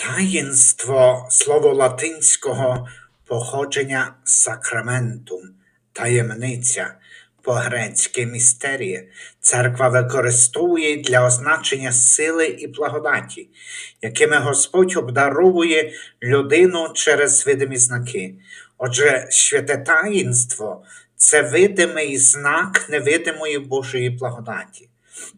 Таїнство слово латинського походження сакраментум, таємниця, по-грецьки містерія. Церква використовує для означення сили і благодаті, якими Господь обдаровує людину через видимі знаки. Отже, святе таїнство це видимий знак невидимої Божої благодаті.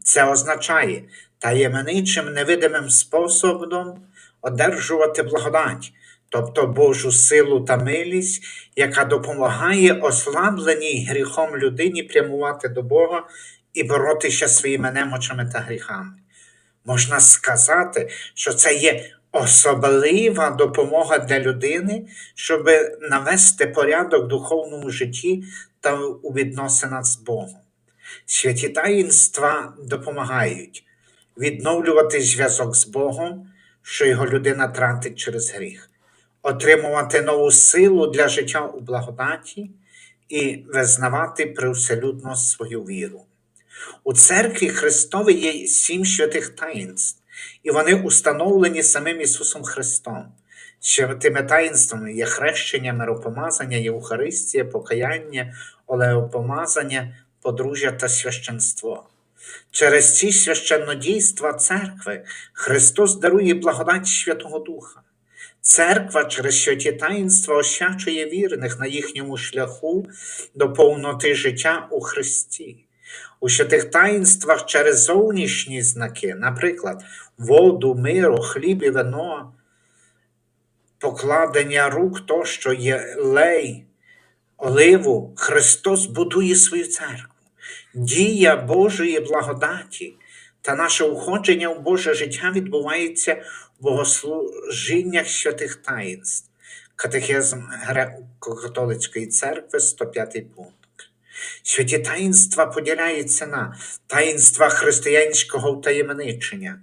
Це означає таємничим невидимим способом одержувати благодать, тобто Божу силу та милість, яка допомагає ослабленій гріхом людині прямувати до Бога і боротися своїми немочами та гріхами. Можна сказати, що це є особлива допомога для людини, щоб навести порядок в духовному житті та у відносинах з Богом. Святі таїнства допомагають відновлювати зв'язок з Богом, що його людина тратить через гріх, отримувати нову силу для життя у благодаті і визнавати привселюдно свою віру. У церкві Христові є сім святих таїнств, і вони установлені самим Ісусом Христом. Святими таїнствами є хрещення, миропомазання, Євхаристія, покаяння, олеопомазання, подружжя та священство. Через ці священнодійства церкви Христос дарує благодать Святого Духа. Церква через святі таїнства освячує вірних на їхньому шляху до повноти життя у Христі. У святих таїнствах через зовнішні знаки, наприклад, воду, миру, хліб і вино, покладення рук тощо є лей, оливу, Христос будує свою церкву. Дія Божої благодаті та наше уходження в Боже життя відбувається в богослужіннях святих таїнств. Катехизм Греко-католицької церкви, 105 пункт. Святі таїнства поділяються на таїнства християнського втаємничення,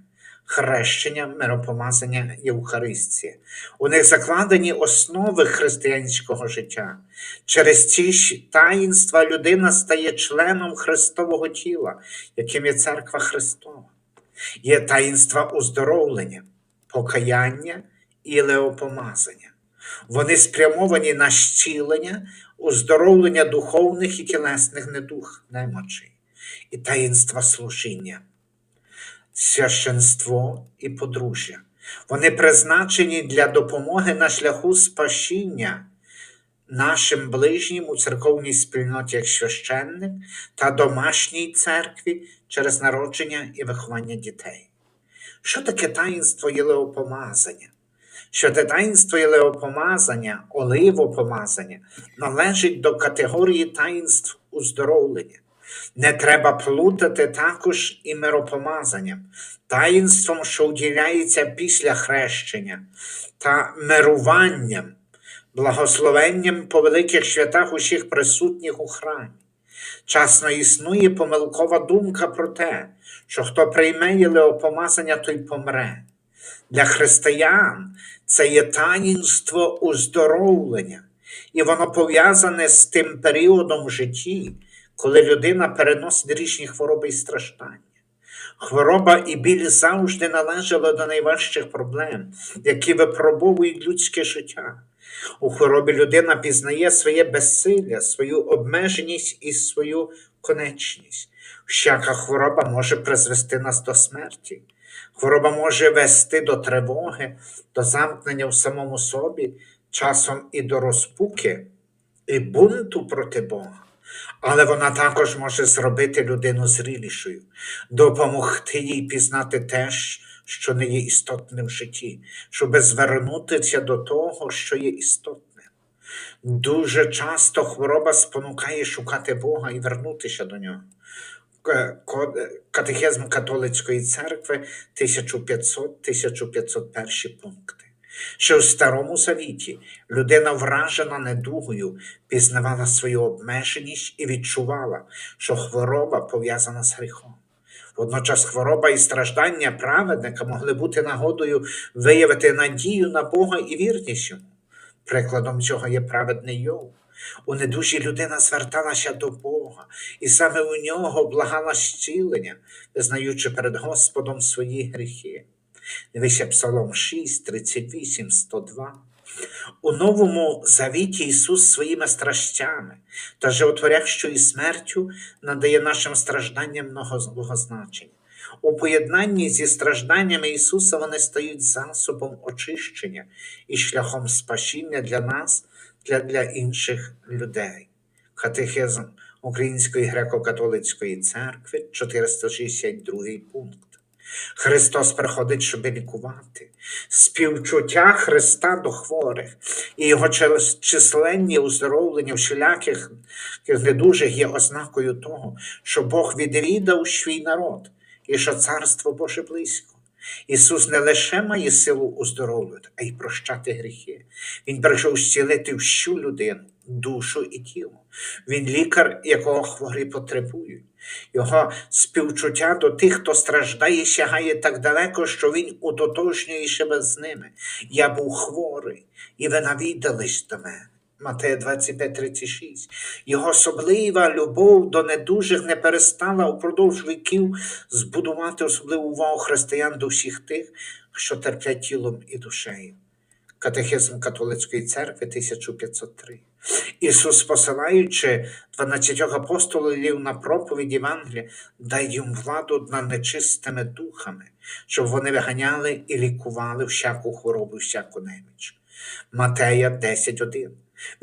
хрещення, миропомазання Євхаристія. У них закладені основи християнського життя. Через ці таїнства людина стає членом Христового тіла, яким є церква Христова. Є таїнства уздоровлення, покаяння і леопомазання. Вони спрямовані на зцілення, уздоровлення духовних і тілесних недух, немочей, і таїнства служіння, священство і подружжя. Вони призначені для допомоги на шляху спасіння нашим ближнім у церковній спільноті як священник та домашній церкві через народження і виховання дітей. Що таке таїнство єлеопомазання? Що те таїнство єлеопомазання, оливопомазання належить до категорії таїнств уздоровлення. Не треба плутати також і миропомазанням, таїнством, що уділяється після хрещення, та мируванням, благословенням по великих святах усіх присутніх у храмі. Часно існує помилкова думка про те, що хто прийме єлеопомазання, той помре. Для християн це є таїнство уздоровлення, і воно пов'язане з тим періодом в житті, коли людина переносить різні хвороби і страждання. Хвороба і біль завжди належали до найважчих проблем, які випробовують людське життя. У хворобі людина пізнає своє безсилля, свою обмеженість і свою конечність. Всяка хвороба може призвести нас до смерті. Хвороба може вести до тривоги, до замкнення в самому собі, часом і до розпуки, і бунту проти Бога. Але вона також може зробити людину зрілішою, допомогти їй пізнати те, що не є істотним в житті, щоб звернутися до того, що є істотним. Дуже часто хвороба спонукає шукати Бога і вернутися до нього. К- ко- Катехизм католицької церкви 1500-1501 пункти. Ще в Старому Завіті людина, вражена недугою, пізнавала свою обмеженість і відчувала, що хвороба пов'язана з гріхом. Водночас хвороба і страждання праведника могли бути нагодою виявити надію на Бога і вірність йому. Прикладом цього є праведний Йов. У недужі людина зверталася до Бога, і саме у нього благала зцілення, визнаючи перед Господом свої гріхи. Дивися Псалом 6, 38, 102. У Новому Завіті Ісус своїми страстями та животворящою смертю надає нашим стражданням многого значення. У поєднанні зі стражданнями Ісуса вони стають засобом очищення і шляхом спасіння для нас, для, для інших людей. Катехизм Української греко-католицької церкви, 462 пункт. Христос приходить, щоб лікувати. Співчуття Христа до хворих і його численні оздоровлення всіляких недужих є ознакою того, що Бог відвідав свій народ і що Царство Боже близько. Ісус не лише має силу оздоровлювати, а й прощати гріхи. Він прийшов зцілити всю людину, душу і тіло. Він лікар, якого хворі потребують. Його співчуття до тих, хто страждає, сягає так далеко, що він утотожнює себе з ними. Я був хворий, і ви навідались до мене. Матея 25, 36. Його особлива любов до недужих не перестала упродовж віків збудувати особливу увагу християн до всіх тих, що терплять тілом і душею. Катехизм католицької церкви 1503. Ісус, посилаючи 12 апостолів на проповідь Євангелія, дай їм владу над нечистими духами, щоб вони виганяли і лікували всяку хворобу, всяку неміч. Матея 10.1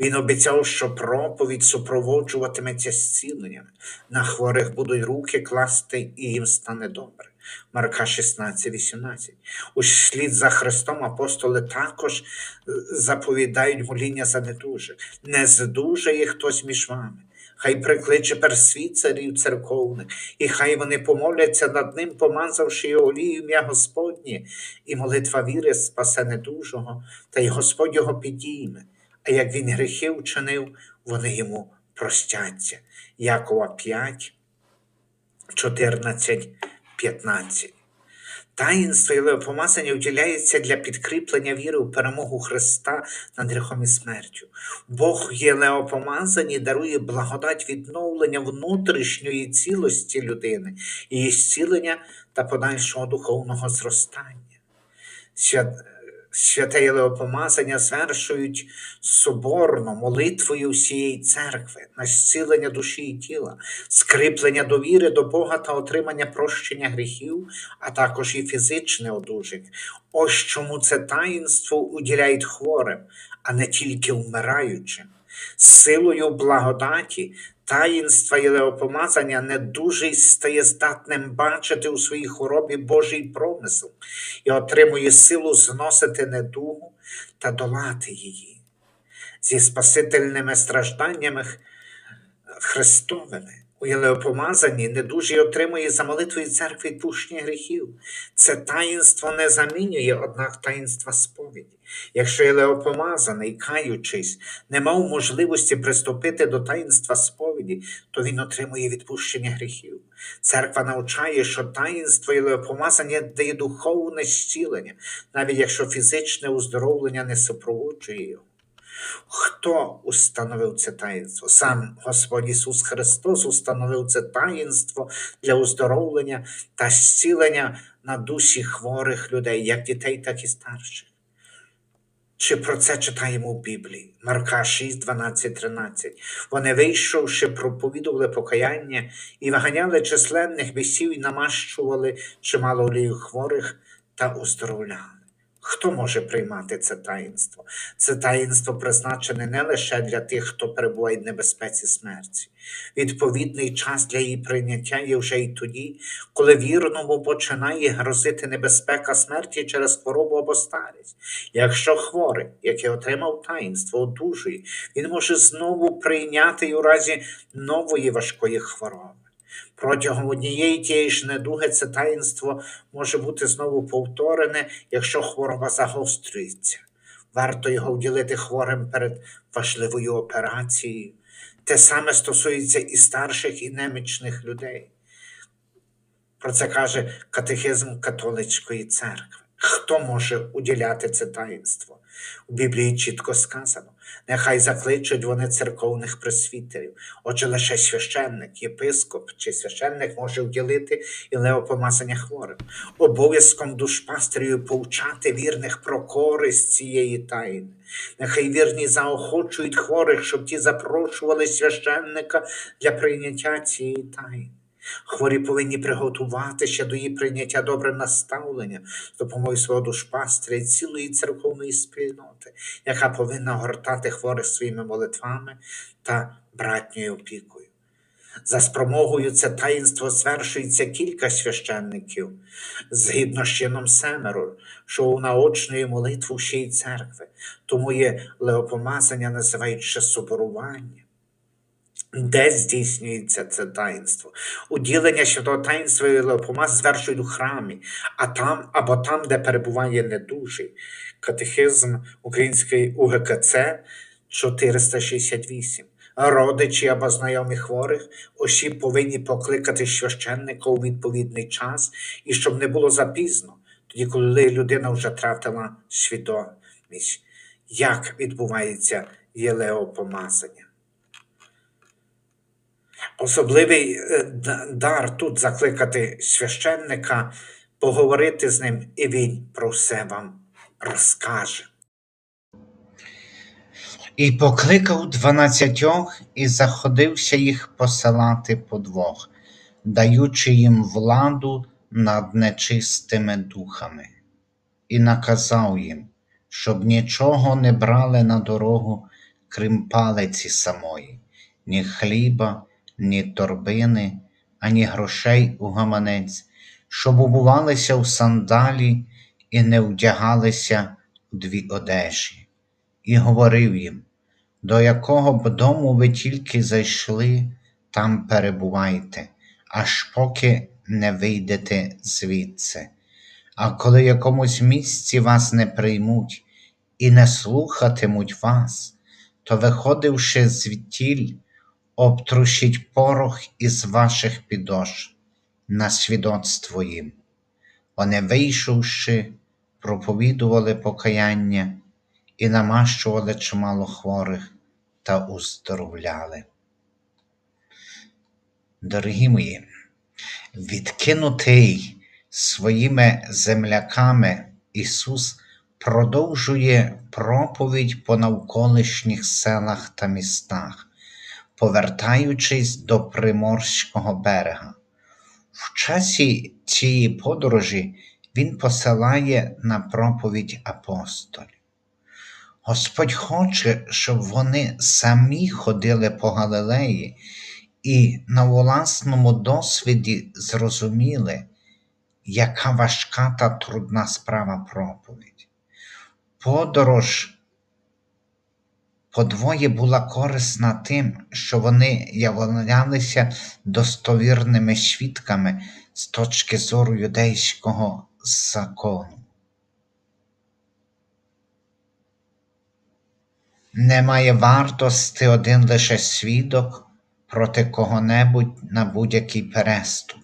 він обіцяв, що проповідь супроводжуватиметься зціленням. На хворих будуть руки класти, і їм стане добре. Марка 16, 18. Услід за Христом апостоли також е, заповідають моління за недужих. Не здужає хтось між вами. Хай прикличе персвіцарів церковних, і хай вони помоляться над ним, помазавши його олію ім'я Господнє, і молитва віри спасе недужого, та й Господь його підійме а як він гріхи вчинив, вони йому простяться. Якова 5, 14, 15. Таїнство і помазання уділяється для підкріплення віри у перемогу Христа над гріхом і смертю. Бог є леопомазані, дарує благодать відновлення внутрішньої цілості людини, її зцілення та подальшого духовного зростання. Святе Єлеопомазання звершують соборно молитвою всієї церкви, на зцілення душі і тіла, скріплення довіри до Бога та отримання прощення гріхів, а також і фізичне одужання. Ось чому це таїнство уділяють хворим, а не тільки вмираючим. Силою благодаті таїнства леопомазання не дуже стає здатним бачити у своїй хворобі Божий промисел і отримує силу зносити недугу та долати її. Зі спасительними стражданнями Христовими у Єлеопомазанні недужий отримує за молитвою церкви відпущення гріхів. Це таїнство не замінює, однак таїнства сповіді. Якщо Єлеопомазаний, каючись, не мав можливості приступити до таїнства сповіді, то він отримує відпущення гріхів. Церква навчає, що таїнство Єлеопомазання дає духовне зцілення, навіть якщо фізичне уздоровлення не супроводжує його. Хто установив це таїнство? Сам Господь Ісус Христос установив це таїнство для оздоровлення та зцілення на душі хворих людей, як дітей, так і старших. Чи про це читаємо в Біблії? Марка 6, 12, 13. Вони, вийшовши, проповідували покаяння і виганяли численних бісів і намащували чимало олію хворих та оздоровляли. Хто може приймати це таїнство? Це таїнство призначене не лише для тих, хто перебуває в небезпеці смерті. Відповідний час для її прийняття є вже й тоді, коли вірному починає грозити небезпека смерті через хворобу або старість. Якщо хворий, який отримав таїнство, одужує, він може знову прийняти і у разі нової важкої хвороби. Протягом однієї тієї ж недуги це таїнство може бути знову повторене, якщо хвороба загострюється. Варто його вділити хворим перед важливою операцією. Те саме стосується і старших, і немічних людей. Про це каже катехизм католицької церкви. Хто може уділяти це таїнство? У Біблії чітко сказано: нехай закличуть вони церковних пресвітерів. Отже, лише священник, єпископ чи священник може уділити і леопомазання хворим. Обов'язком душпастерів повчати вірних про користь цієї таїни. Нехай вірні заохочують хворих, щоб ті запрошували священника для прийняття цієї таїни. Хворі повинні приготуватися до її прийняття добре наставлення з допомогою свого душпастря і цілої церковної спільноти, яка повинна гортати хворих своїми молитвами та братньою опікою. За спромогою це таїнство звершується кілька священників, згідно з чином семеро, що унаочнює молитву всієї церкви, тому є леопомазання називають ще соборування. Де здійснюється це таїнство? Уділення святого таїнства і леопомаз звершують у храмі, а там або там, де перебуває недужий. Катехизм Української УГКЦ 468. Родичі або знайомі хворих осіб повинні покликати священника у відповідний час, і щоб не було запізно, тоді, коли людина вже втратила свідомість. Як відбувається єлеопомазання? Особливий е, дар тут закликати священника, поговорити з ним, і він про все вам розкаже. І покликав дванадцятьох і заходився їх посилати по двох, даючи їм владу над нечистими духами, і наказав їм, щоб нічого не брали на дорогу, крім палиці самої, ні хліба, ні торбини, ані грошей у гаманець, щоб убувалися в сандалі і не вдягалися у дві одежі. І говорив їм, до якого б дому ви тільки зайшли, там перебувайте, аж поки не вийдете звідси. А коли якомусь місці вас не приймуть і не слухатимуть вас, то, виходивши звідтіль, обтрушіть порох із ваших підошв на свідоцтво їм. Вони, вийшовши, проповідували покаяння і намащували чимало хворих та уздоровляли. Дорогі мої, відкинутий своїми земляками Ісус продовжує проповідь по навколишніх селах та містах, повертаючись до Приморського берега. В часі цієї подорожі Він посилає на проповідь апостолів. Господь хоче, щоб вони самі ходили по Галилеї і на власному досвіді зрозуміли, яка важка та трудна справа проповідь. Подорож подвоє була корисна тим, що вони являлися достовірними свідками з точки зору юдейського закону. Немає вартості один лише свідок проти кого-небудь на будь-який переступ,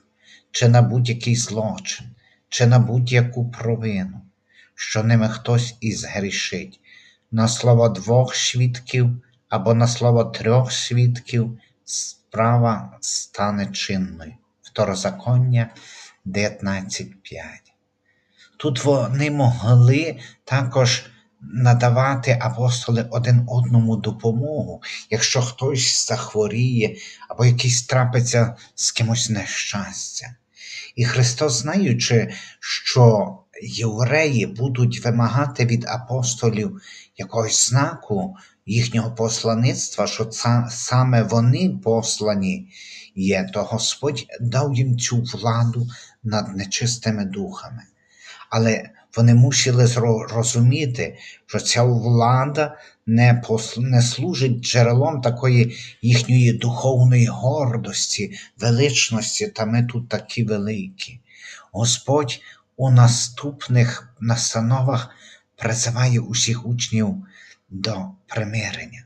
чи на будь-який злочин, чи на будь-яку провину, що ними хтось і згрішить, на слово двох свідків або на слово трьох свідків справа стане чинною. Второзаконня 19.5. Тут вони могли також надавати апостоли один одному допомогу, якщо хтось захворіє або якийсь трапиться з кимось нещастя. І Христос, знаючи, що євреї будуть вимагати від апостолів якогось знаку їхнього послаництва, що це саме вони послані є, то Господь дав їм цю владу над нечистими духами. Але вони мусили розуміти, що ця влада не, пос- не служить джерелом такої їхньої духовної гордості, величності, та ми тут такі великі. Господь у наступних настановах призиває усіх учнів до примирення.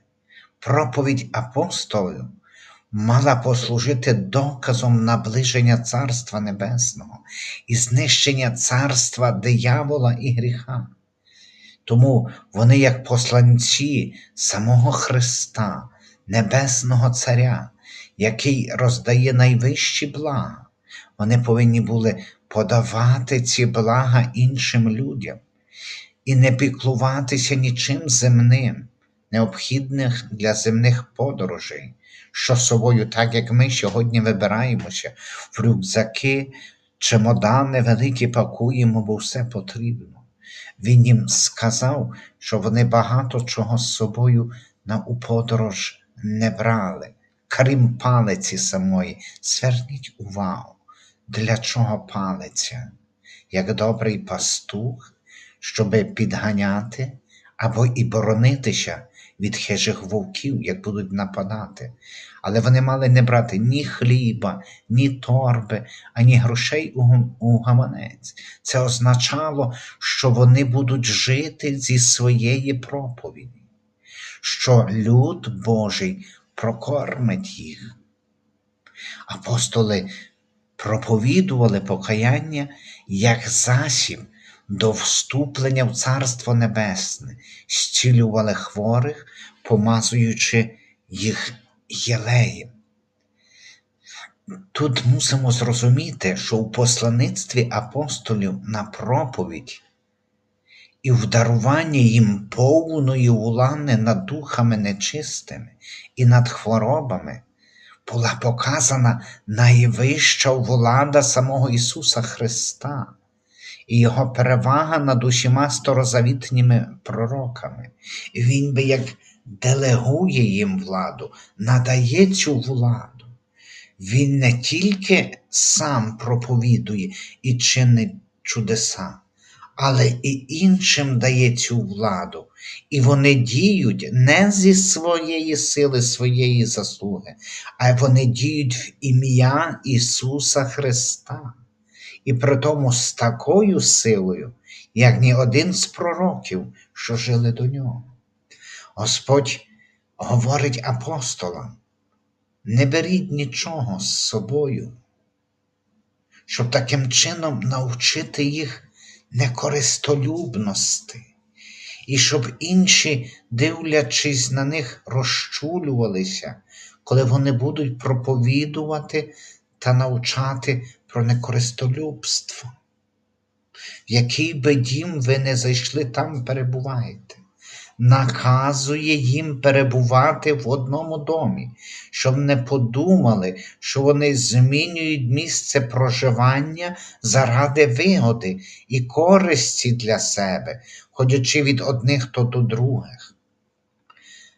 Проповідь апостолів мала послужити доказом наближення Царства Небесного і знищення царства диявола і гріха. Тому вони, як посланці самого Христа, Небесного Царя, який роздає найвищі блага, вони повинні були подавати ці блага іншим людям і не піклуватися нічим земним, необхідних для земних подорожей, що собою, так як ми сьогодні вибираємося в рюкзаки, чемодани великі пакуємо, бо все потрібно. Він їм сказав, що вони багато чого з собою на у подорож не брали, крім палиці самої. Зверніть увагу, для чого палиця? Як добрий пастух, щоби підганяти або і боронитися від хижих вовків, як будуть нападати. Але вони мали не брати ні хліба, ні торби, ані грошей у гаманець. Це означало, що вони будуть жити зі своєї проповіді, що люд Божий прокормить їх. Апостоли проповідували покаяння як засіб до вступлення в Царство Небесне, зцілювали хворих, помазуючи їх єлеєм. Тут мусимо зрозуміти, що у послаництві апостолів на проповідь і в даруванні їм повної улани над духами нечистими і над хворобами була показана найвища влада самого Ісуса Христа і Його перевага над усіма старозавітніми пророками. І Він би як делегує їм владу, надає цю владу. Він не тільки сам проповідує і чинить чудеса, але і іншим дає цю владу, і вони діють не зі своєї сили, своєї заслуги, а вони діють в ім'я Ісуса Христа. І при тому з такою силою, як ні один з пророків, що жили до нього. Господь говорить апостолам, не беріть нічого з собою, щоб таким чином навчити їх некористолюбності, і щоб інші, дивлячись на них, розчулювалися, коли вони будуть проповідувати та навчати про некористолюбство. В який би дім ви не зайшли, там перебувайте. Наказує їм перебувати в одному домі, щоб не подумали, що вони змінюють місце проживання заради вигоди і користі для себе, ходячи від одних то до других.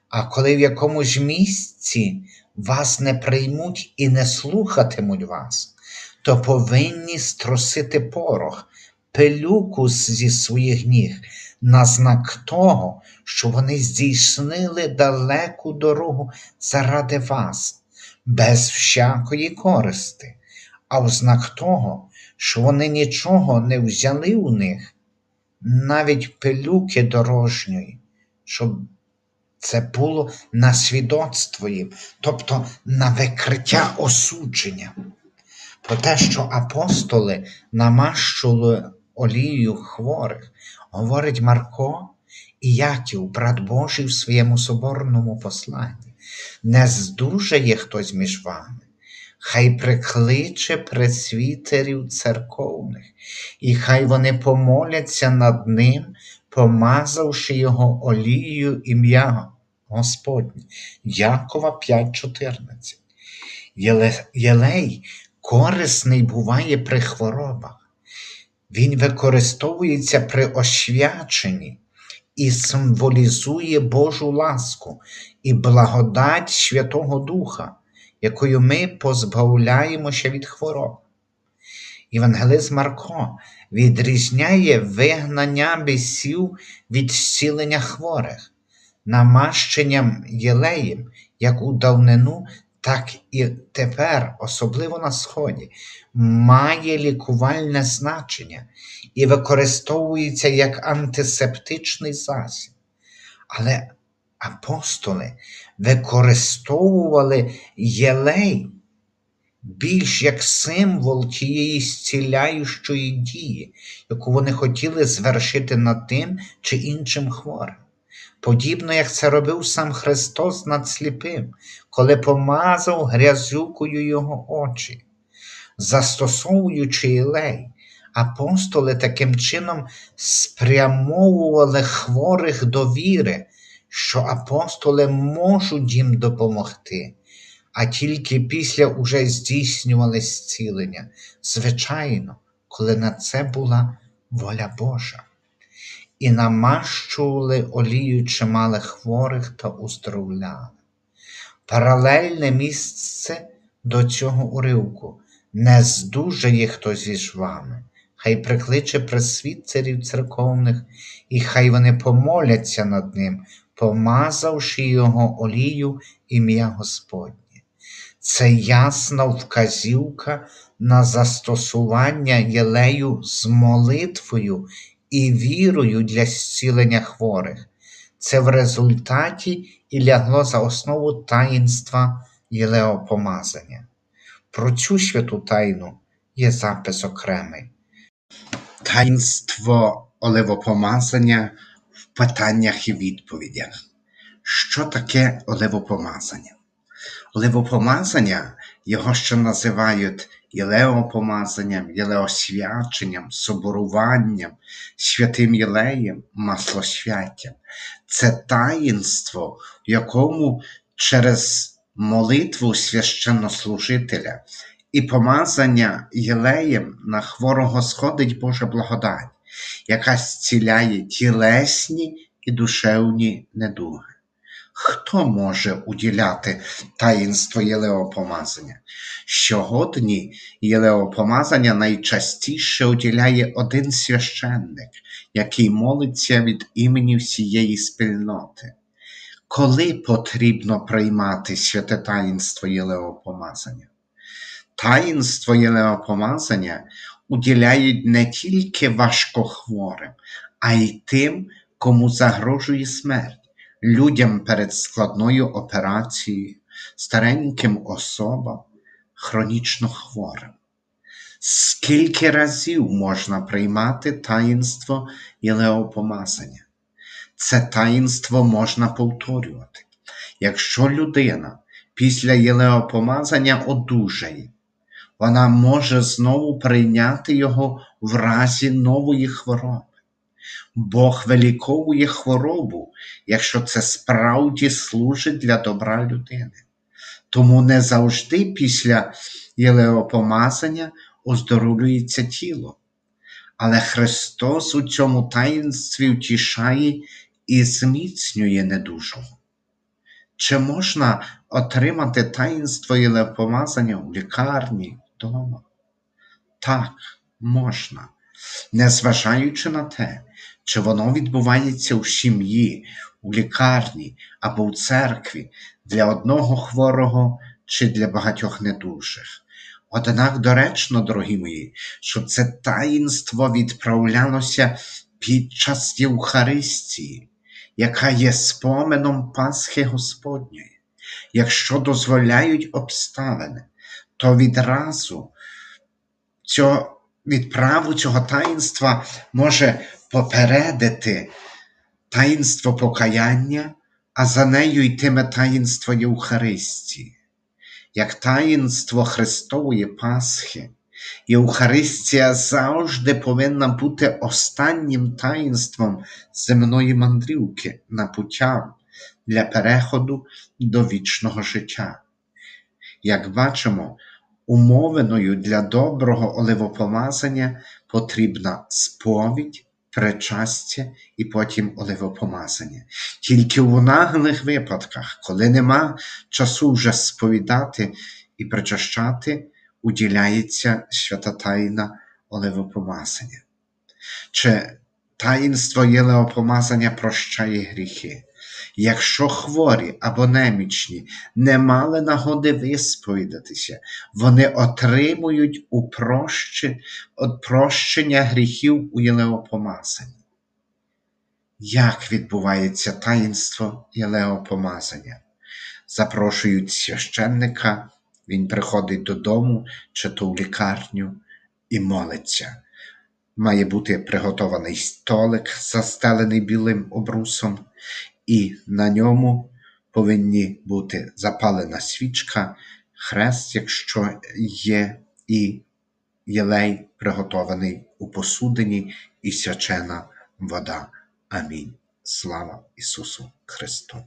А коли в якомусь місці вас не приймуть і не слухатимуть вас, то повинні струсити порох, пилюку зі своїх ніг на знак того, що вони здійснили далеку дорогу заради вас, без всякої користи, а в знак того, що вони нічого не взяли у них, навіть пилюки дорожньої, щоб це було на свідоцтво їм, тобто на викриття осудження. Про те, що апостоли намащували олією хворих, говорить Марко і Яків, брат Божий в своєму соборному посланні. Не здужає хтось між вами, хай прикличе пресвітерів церковних, і хай вони помоляться над ним, помазавши його олією ім'я Господнє. Якова 5.14. Єле- Єлей корисний буває при хворобах. Він використовується при освяченні і символізує Божу ласку і благодать Святого Духа, якою ми позбавляємося від хвороб. Євангелист Марко відрізняє вигнання бісів від зцілення хворих, намащенням єлеєм, як у давнину, так і тепер, особливо на Сході, має лікувальне значення і використовується як антисептичний засіб. Але апостоли використовували єлей більш як символ тієї зціляючої дії, яку вони хотіли звершити над тим чи іншим хворим. Подібно як це робив сам Христос над сліпим, коли помазав грязюкою його очі. Застосовуючи ілей, апостоли таким чином спрямовували хворих до віри, що апостоли можуть їм допомогти, а тільки після уже здійснювали зцілення, звичайно, коли на це була воля Божа. І намащували олію чималих хворих та уздоровляли. Паралельне місце до цього уривку не здужає хтось із вами, хай прикличе пресвітерів церковних, і хай вони помоляться над ним, помазавши його олію ім'я Господнє. Це ясна вказівка на застосування єлею з молитвою і вірою для зцілення хворих. Це в результаті і лягло за основу таїнства єлеопомазання. Про цю святу тайну є запис окремий. Таїнство оливопомазання в питаннях і відповідях. Що таке оливопомазання? Оливопомазання його ще називають єлеопомазанням, єлеосвяченням, соборуванням, святим єлеєм, маслосвяттям. Це таїнство, в якому через молитву священнослужителя і помазання єлеєм на хворого сходить Божа благодать, яка зціляє тілесні і душевні недуги. Хто може уділяти таїнство єлеопомазання? Сьогодні єлеопомазання найчастіше уділяє один священник, який молиться від імені всієї спільноти. Коли потрібно приймати святе таїнство єлеопомазання? Таїнство єлеопомазання уділяють не тільки важкохворим, а й тим, кому загрожує смерть людям перед складною операцією, стареньким особам, хронічно хворим. Скільки разів можна приймати таїнство єлеопомазання? Це таїнство можна повторювати. Якщо людина після єлеопомазання одужає, вона може знову прийняти його в разі нової хвороби. Бог виліковує хворобу, якщо це справді служить для добра людини. Тому не завжди після єлеопомазання оздоровлюється тіло. Але Христос у цьому таїнстві втішає і зміцнює недужого. Чи можна отримати таїнство єлеопомазання в лікарні вдома? Так, можна, незважаючи на те, чи воно відбувається в сім'ї, у лікарні або в церкві для одного хворого чи для багатьох недужих. Однак доречно, дорогі мої, щоб це таїнство відправлялося під час Євхаристії, яка є споменом Пасхи Господньої. Якщо дозволяють обставини, то відразу цього, відправу цього таїнства може попередити таїнство покаяння, а за нею йтиме таїнство Євхаристії. Як таїнство Христової Пасхи, Євхаристія завжди повинна бути останнім таїнством земної мандрівки на путям для переходу до вічного життя. Як бачимо, умовиною для доброго оливопомазання потрібна сповідь, причастя і потім оливопомазання. Тільки у наглих випадках, коли нема часу вже сповідати і причащати, уділяється свята тайна оливопомазання. Чи таїнство єлеопомазання прощає гріхи? Якщо хворі або немічні не мали нагоди висповідатися, вони отримують упрощення гріхів у єлеопомазанні. як відбувається таїнство єлеопомазання. Запрошують священника, він приходить додому чи то в лікарню і молиться. Має бути приготований столик, застелений білим обрусом, і на ньому повинні бути запалена свічка, хрест, якщо є, і єлей приготований у посудині, і свячена вода. Амінь. Слава Ісусу Христу!